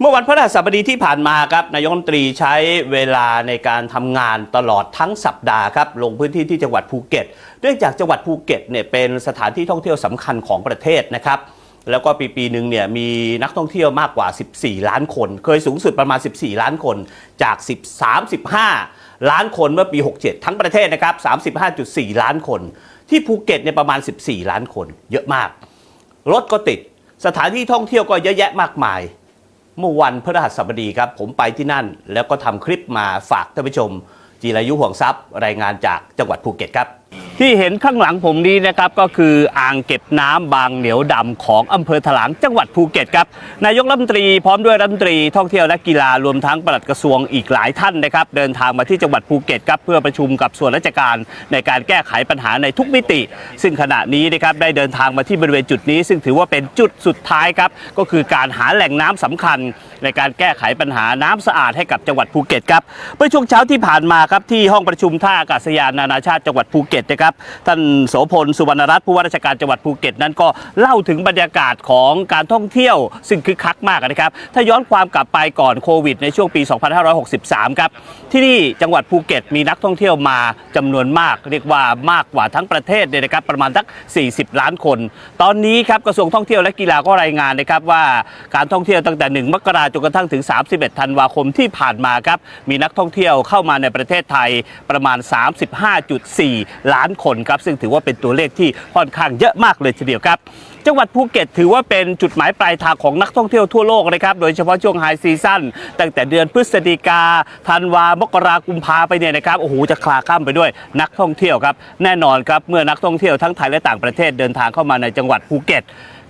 เมื่อวันพฤหัสบดีที่ผ่านมาครับนายกรัฐมนตรีใช้เวลาในการทำงานตลอดทั้งสัปดาห์ครับลงพื้นที่ที่จังหวัดภูเก็ตเนื่องจากจังหวัดภูเก็ตเนี่ยเป็นสถานที่ท่องเที่ยวสำคัญของประเทศนะครับแล้วก็ปีปีหนึ่งเนี่ยมีนักท่องเที่ยวมากกว่า 14 ล้านคน เคยสูงสุดประมาณ 14 ล้านคนจาก10 35ล้านคนเมื่อปี 67 ทั้งประเทศนะครับ 35.4 ล้านคน ที่ภูเก็ตเนี่ยประมาณ 14 ล้านคน เยอะมาก รถก็ติด สถานที่ท่องเที่ยวก็เยอะแยะมากมาย เมื่อวันพฤหัสบดีครับ ผมไปที่นั่น แล้วก็ทำคลิปมาฝากท่านผู้ชม จีรายุห่วงทรัพย์รายงานจากจังหวัดภูเก็ตครับ ที่เห็นข้างหลังผมนี้นะครับก็คืออ่างเก็บน้ำบางเหนียวดำของอำเภอถลางจังหวัดภูเก็ตครับนายกรัฐมนตรีพร้อมด้วยรัฐมนตรีท่องเที่ยวและกีฬารวมทั้งปลัดกระทรวงอีกหลายท่านนะครับเดินทางมาที่จังหวัดภูเก็ตครับเพื่อประชุมกับส่วนราชการในการแก้ไขปัญหาในทุกมิติ ซึ่งขณะนี้นะครับได้เดินทางมาที่บริเวณจุดนี้ ซึ่งถือว่าเป็นจุดสุดท้ายครับก็คือการหาแหล่งน้ำสำคัญ ในการแก้ไขปัญหาน้ำสะอาดให้กับจังหวัดภูเก็ตครับเมื่อช่วงเช้าที่ผ่านมาครับที่ห้องประชุมท่าอากาศยานนานาชาติจังหวัดภูเก็ตนะครับท่านโสพลสุวรรณรัตน์ผู้ว่าราชการจังหวัดภูเก็ตนั้นก็เล่าถึงบรรยากาศของการท่องเที่ยว ซึ่งคึกคักมากนะครับ ถ้าย้อนความกลับไปก่อนโควิดในช่วงปี 2563 ครับ ที่นี่จังหวัดภูเก็ตมีนักท่องเที่ยวมาจำนวนมาก เรียกว่ามากกว่าทั้งประเทศเลยนะครับประมาณสัก 40 ล้านคน ตอนนี้ครับกระทรวงท่องเที่ยวและกีฬาก็รายงานนะครับว่าการท่องเที่ยวตั้งแต่ 1 มกราคมจนกระทั่งถึง 31 ธันวาคมที่ผ่านมาครับมีนักท่องเที่ยวเข้ามาในประเทศไทยประมาณ 35.4 ล้านคนครับซึ่งถือว่าเป็นตัวเลขที่ค่อนข้างเยอะมากเลยทีเดียวครับ จังหวัดภูเก็ตถือว่าเป็นจุดหมายปลายทางของนักท่องเที่ยวทั่วโลกนะครับโดยเฉพาะช่วงไฮซีซั่นตั้งแต่เดือนพฤศจิกาธันวามกรากุมภาไปเนี่ยนะครับโอ้โหจะคลาข้ามไปด้วยนักท่องเที่ยวครับแน่นอนครับเมื่อนักท่องเที่ยวทั้งไทยและต่างประเทศเดินทางเข้ามาในจังหวัดภูเก็ต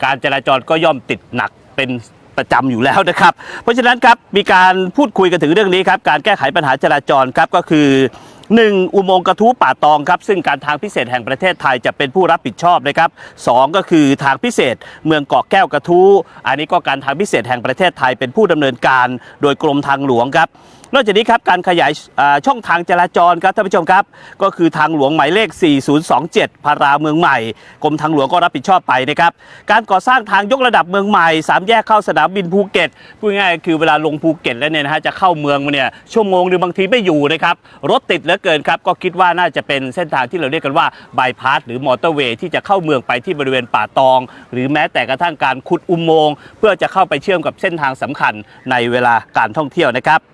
การจราจรก็ย่อมติดหนักเป็นประจำอยู่แล้วนะครับ เพราะฉะนั้นครับมีการพูดคุยกันถึงเรื่องนี้ครับการแก้ไขปัญหาจราจรครับก็คือ 1. อุโมงค์กระทู้ป่าตองครับซึ่งการทางพิเศษแห่งประเทศไทยจะเป็นผู้รับผิดชอบนะครับสองก็คือทางพิเศษเมืองเกาะแก้วกระทู้อันนี้ก็การทางพิเศษแห่งประเทศไทยเป็นผู้ดำเนินการ โดยกรมทางหลวงครับ นอกจากนี้ครับการขยายช่องทางจราจรครับท่านผู้ชมครับ ก็คือทางหลวงหมายเลข 4027 พาราเมืองใหม่กรมทางหลวงก็รับผิดชอบไปนะครับการก่อสร้างทางยกระดับเมืองใหม่สามแยกเข้าสนามบินภูเก็ตพูดง่ายๆคือเวลาลงภูเก็ตแล้วเนี่ยนะฮะจะเข้าเมืองมาเนี่ยชั่วโมงหรือบางทีไม่อยู่นะครับรถติดเหลือเกินครับก็คิดว่าน่าจะเป็นเส้นทางที่เราเรียกกันว่าบายพาสหรือมอเตอร์เวย์ที่จะเข้าเมืองไปที่บริเวณป่าตอง หรือแม้แต่กระทั่งการขุดอุโมงค์เพื่อจะเข้าไปเชื่อมกับเส้นทางสำคัญในเวลาการท่องเที่ยวนะครับ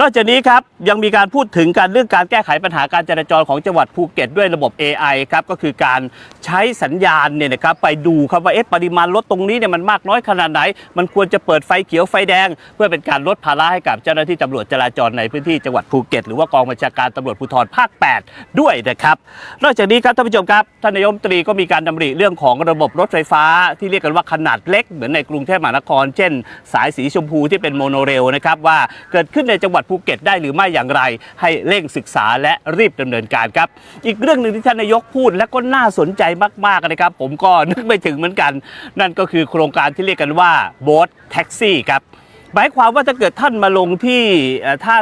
นอกจากนี้ครับยังมีการพูดถึงการเรื่องการแก้ไขปัญหาการจราจรของจังหวัดภูเก็ตด้วยระบบ AI ครับก็คือการใช้สัญญาณเนี่ยนะครับไปดูครับว่าเอ๊ะปริมาณรถตรงนี้เนี่ยมันมากน้อยขนาดไหน มันควรจะเปิดไฟเขียวไฟแดง เพื่อเป็นการลดภาระให้กับเจ้าหน้าที่ตำรวจจราจรในพื้นที่จังหวัดภูเก็ตหรือว่ากองบัญชาการตำรวจภูธรภาค 8 ด้วยนะครับนอกจากนี้ครับท่านผู้ชมครับท่านนายกรัฐมตรีก็มีการดำริเรื่องของระบบรถไฟฟ้า ที่เรียกกันว่าขนาดเล็กเหมือนในกรุงเทพมหานคร เช่น สายสีชมพูที่เป็นโมโนเรลนะครับว่าเกิดขึ้นในจังหวัดภูเก็ตได้หรือไม่อย่างไร ให้เร่งศึกษาและรีบดำเนินการครับ อีกเรื่องหนึ่งที่ท่านนายกพูดและก็น่าสนใจมากๆนะครับ ผมก็นึกไม่ถึงเหมือนกัน นั่นก็คือโครงการที่เรียกกันว่าโบ๊ทแท็กซี่ครับหมายความว่าถ้าเกิดท่านมาลงที่ท่า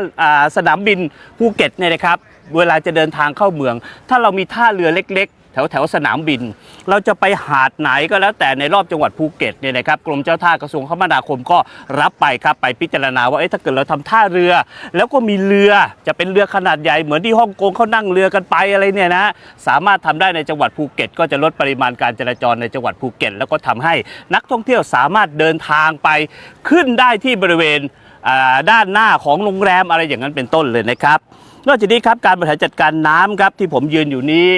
สนามบินภูเก็ตเนี่ยนะครับ เวลาจะเดินทางเข้าเมือง ถ้าเรามีท่าเรือเล็ก แถวแถวสนามบิน เราจะไปหาดไหนก็แล้วแต่ในรอบจังหวัดภูเก็ตเนี่ยนะครับกรมเจ้าท่ากระทรวงคมนาคมก็รับไปครับไปพิจารณาว่าเอ๊ะถ้าเกิดเราทำท่าเรือ แล้วก็มีเรือจะเป็นเรือขนาดใหญ่เหมือนที่ฮ่องกงเขานั่งเรือกันไปอะไรเนี่ยนะสามารถทำได้ในจังหวัดภูเก็ต ก็จะลดปริมาณการจราจรในจังหวัดภูเก็ต แล้วก็ทำให้นักท่องเที่ยวสามารถเดินทางไปขึ้นได้ที่บริเวณด้านหน้าของโรงแรมอะไรอย่างนั้นเป็นต้นเลยนะครับ นอกจากนี้ครับการบริหารจัดการน้ำครับที่ผมยืนอยู่นี้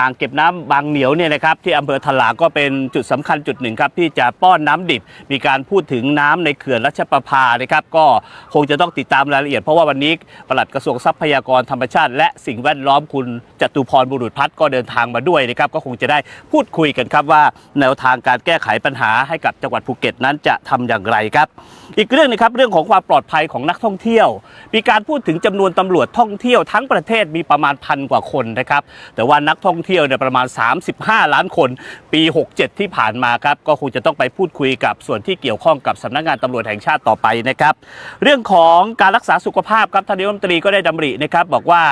อ่างเก็บน้ำบางเหนียวเนี่ยนะครับที่อำเภอถลางก็เป็นจุดสำคัญจุดหนึ่งครับที่จะป้อนน้ำดิบ มีการพูดถึงน้ำในเขื่อนรัชประภานะครับก็คงจะต้องติดตามรายละเอียด เพราะว่าวันนี้ปลัดกระทรวงทรัพยากรธรรมชาติ และสิ่งแวดล้อมคุณจตุพรบุรุษพัฒน์ก็เดินทางมาด้วยนะครับก็คงจะได้พูดคุยกันครับว่า แนวทางการแก้ไขปัญหาให้กับจังหวัดภูเก็ตนั้นจะทำอย่างไรครับ อีกเรื่องนึงครับเรื่องของความปลอดภัยของนักท่องเที่ยว มีการพูดถึงจำนวนตำรวจท่องเที่ยวทั้งประเทศมีประมาณพันกว่าคนนะครับแต่ว่านักท่องเที่ยวเนี่ยประมาณ 35 ล้านคนปี 67 ที่ผ่านมาครับก็คงจะต้องไปพูดคุยกับส่วนที่เกี่ยวข้องกับสำนักงานตำรวจแห่งชาติต่อไปนะครับเรื่องของการรักษาสุขภาพครับท่านนายกรัฐมนตรีก็ได้ดำรินะครับบอกว่า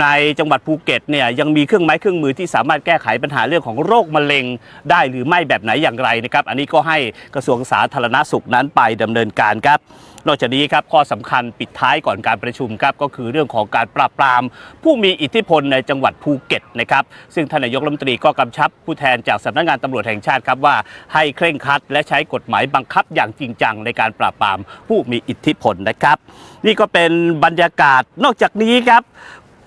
ในจังหวัดภูเก็ตเนี่ยยังมีเครื่องไม้เครื่องมือที่สามารถแก้ไขปัญหาเรื่องของโรคมะเร็งได้หรือไม่แบบไหนอย่างไรนะครับอันนี้ก็ให้กระทรวงสาธารณสุขนั้นไปดำเนินการครับ นอกจากนี้ครับข้อสำคัญปิดท้ายก่อนการประชุมครับก็คือเรื่องของการปราบปราม ผู้มีอิทธิพลในจังหวัดภูเก็ตนะครับซึ่งท่านนายกรัฐมนตรีก็กำชับผู้แทนจากสำนักงานตำรวจแห่งชาติครับว่าให้เคร่งครัด และใช้กฎหมายบังคับอย่างจริงจังในการปราบปรามผู้มีอิทธิพลนะครับ นี่ก็เป็นบรรยากาศนอกจากนี้ครับ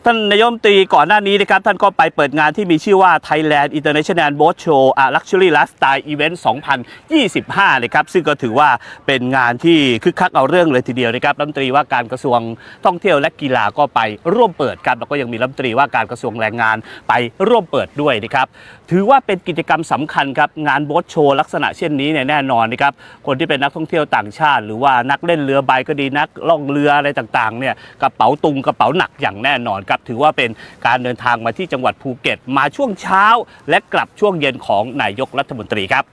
ท่านนายมตรีก่อนหน้านี้นะครับท่านก็ไปเปิดงานที่มีชื่อว่า Thailand International Boat Show a Luxury Lifestyle Event 2025 นะครับซึ่งก็ถือว่าเป็นงานที่คึกคักเอาเรื่องเลยทีเดียวนะครับรัฐมนตรีว่าการกระทรวงท่องเที่ยวและกีฬาก็ไปร่วมเปิดครับแล้วก็ยังมีรัฐมนตรีว่าการกระทรวงแรงงานไปร่วมเปิดด้วยนะครับถือว่าเป็นกิจกรรมสำคัญครับงานโบ๊ทโชว์ลักษณะเช่นนี้เนี่ยแน่นอนนะครับคนที่เป็นนักท่องเที่ยวต่างชาติ หรือว่านักเล่นเรือใบก็ดีนักล่องเรืออะไรต่างๆเนี่ยกระเป๋าตุงกระเป๋าหนักอย่างแน่นอนครับถือว่าเป็นการเดินทางมาที่จังหวัดภูเก็ต มาช่วงเช้า และกลับช่วงเย็นของนายกรัฐมนตรีครับ